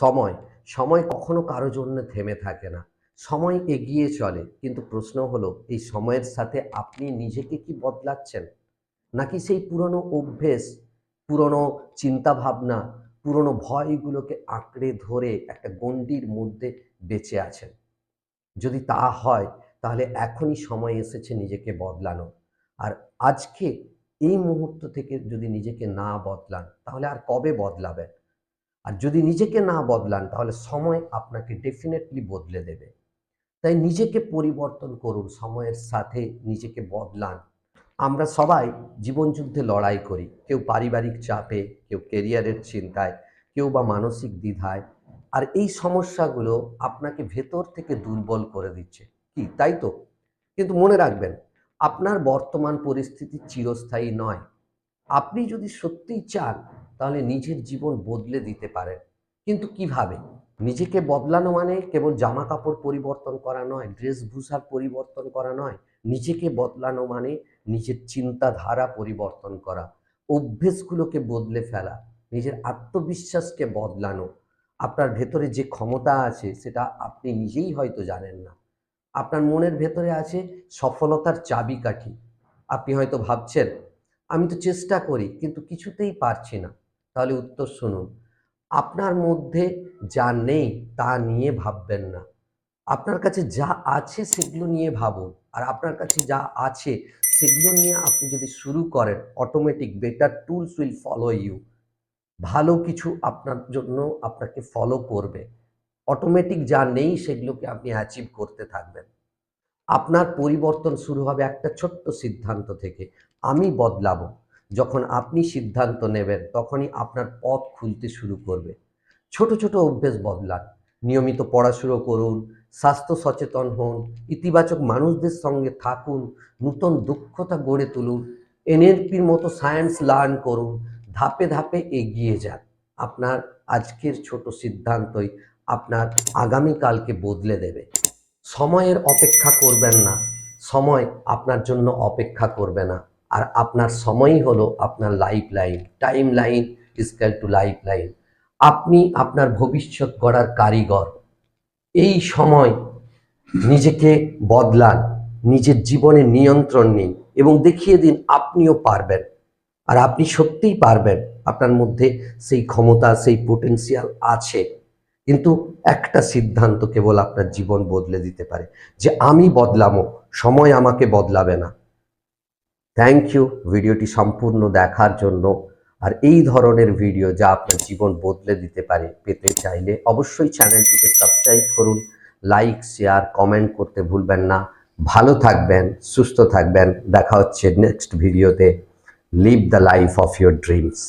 সময়। সময় কখনো কারও জন্য থেমে থাকে না। সময় এগিয়ে চলে, কিন্তু প্রশ্ন হলো, এই সময়ের সাথে আপনি নিজেকে কি বদলাচ্ছেন? নাকি সেই পুরনো অভ্যেস, পুরনো চিন্তাভাবনা, পুরনো ভয়গুলোকে আঁকড়ে ধরে একটা গণ্ডির মধ্যে বেঁচে আছেন? যদি তা হয়, তাহলে এখনই সময় এসেছে নিজেকে বদলানো। আর আজকে এই মুহূর্ত থেকে যদি নিজেকে না বদলান, তাহলে আর কবে বদলাবেন? আর যদি নিজেকে না বদলান, তাহলে সময় আপনাকে ডেফিনেটলি বদলে দেবে। তাই নিজেকে পরিবর্তন করুন, সময়ের সাথে নিজেকে বদলান। আমরা সবাই জীবনযুদ্ধে লড়াই করি, কেউ পারিবারিক চাপে, কেউ কেরিয়ারের চিন্তায়, কেউ বা মানসিক দ্বিধায়। আর এই সমস্যাগুলো আপনাকে ভেতর থেকে দুর্বল করে দিচ্ছে। কি, তাই তো? কিন্তু মনে রাখবেন, আপনার বর্তমান পরিস্থিতি চিরস্থায়ী নয়। আপনি যদি সত্যিই চান তাহলে নিজের জীবন বদলে দিতে পারেন কিন্তু কীভাবে? নিজেকে বদলানো মানে কেবল জামা কাপড় পরিবর্তন করা নয় ড্রেসভূষার পরিবর্তন করা নয়। নিজেকে বদলানো মানে নিজের চিন্তাধারা পরিবর্তন করা, অভ্যেসগুলোকে বদলে ফেলা, নিজের আত্মবিশ্বাসকে বদলানো। আপনার ভেতরে যে ক্ষমতা আছে সেটা আপনি নিজেই হয়তো জানেন না। আপনার মনের ভেতরে আছে সফলতার চাবিকাঠি। আপনি হয়তো ভাবছেন, আমি তো চেষ্টা করি, কিন্তু কিছুতেই পারছি না। তাহলে উত্তর শুনুন। আপনার মধ্যে যা নেই তা নিয়ে ভাববেন না। আপনার কাছে যা আছে সেগুলো নিয়ে ভাবুন। আর আপনার কাছে যা আছে সেগুলো নিয়ে আপনি যদি শুরু করেন automatic better tools will follow you ভালো কিছু আপনার জন্য আপনাকে ফলো করবে। অটোমেটিক যা নেই সেগুলোকে আপনি অ্যাচিভ করতে থাকবেন। আপনার পরিবর্তন শুরু হবে একটা ছোট্ট সিদ্ধান্ত থেকে। আমি বদলাবো। যখন আপনি সিদ্ধান্ত নেবেন, তখনই আপনার পথ খুলতে শুরু করবে। ছোট ছোট অভ্যেস বদলান। নিয়মিত পড়াশুনো করুন, স্বাস্থ্য সচেতন হন, ইতিবাচক মানুষদের সঙ্গে থাকুন, নূতন দক্ষতা গড়ে তুলুন, এনএলপির মতো সায়েন্স লার্ন করুন, ধাপে ধাপে এগিয়ে যান। আপনার আজকের ছোট সিদ্ধান্তই আপনার আগামীকালকে বদলে দেবে। সময়ের অপেক্ষা করবেন না। সময় আপনার জন্য অপেক্ষা করবে না। আর আপনার সময়ই হলো আপনার life line time line equal to life line আপনি আপনার ভবিষ্যৎ গড়ার কারিগর। এই সময় নিজেকে বদলান, নিজের জীবনে নিয়ন্ত্রণ নিন এবং দেখিয়ে দিন আপনিও পারবেন। আর আপনি সত্যিই পারবেন, আপনার মধ্যে সেই ক্ষমতা, সেই পোটেন্সিয়াল আছে। কিন্তু একটা সিদ্ধান্ত কেবল আপনার জীবন বদলে দিতে পারে। যে আমি বদলামো, সময় আমাকে বদলাবে না। থ্যাংক ইউ ভিডিওটি সম্পূর্ণ দেখার জন্য আর এই ধরনের ভিডিও যা আপনার জীবন বদলে দিতে পারে, পেতে চাইলে অবশ্যই চ্যানেলটিকে সাবস্ক্রাইব করুন লাইক শেয়ার কমেন্ট করতে ভুলবেন না। ভালো থাকবেন, সুস্থ থাকবেন। দেখা হচ্ছে নেক্সট ভিডিওতে live the life of your dreams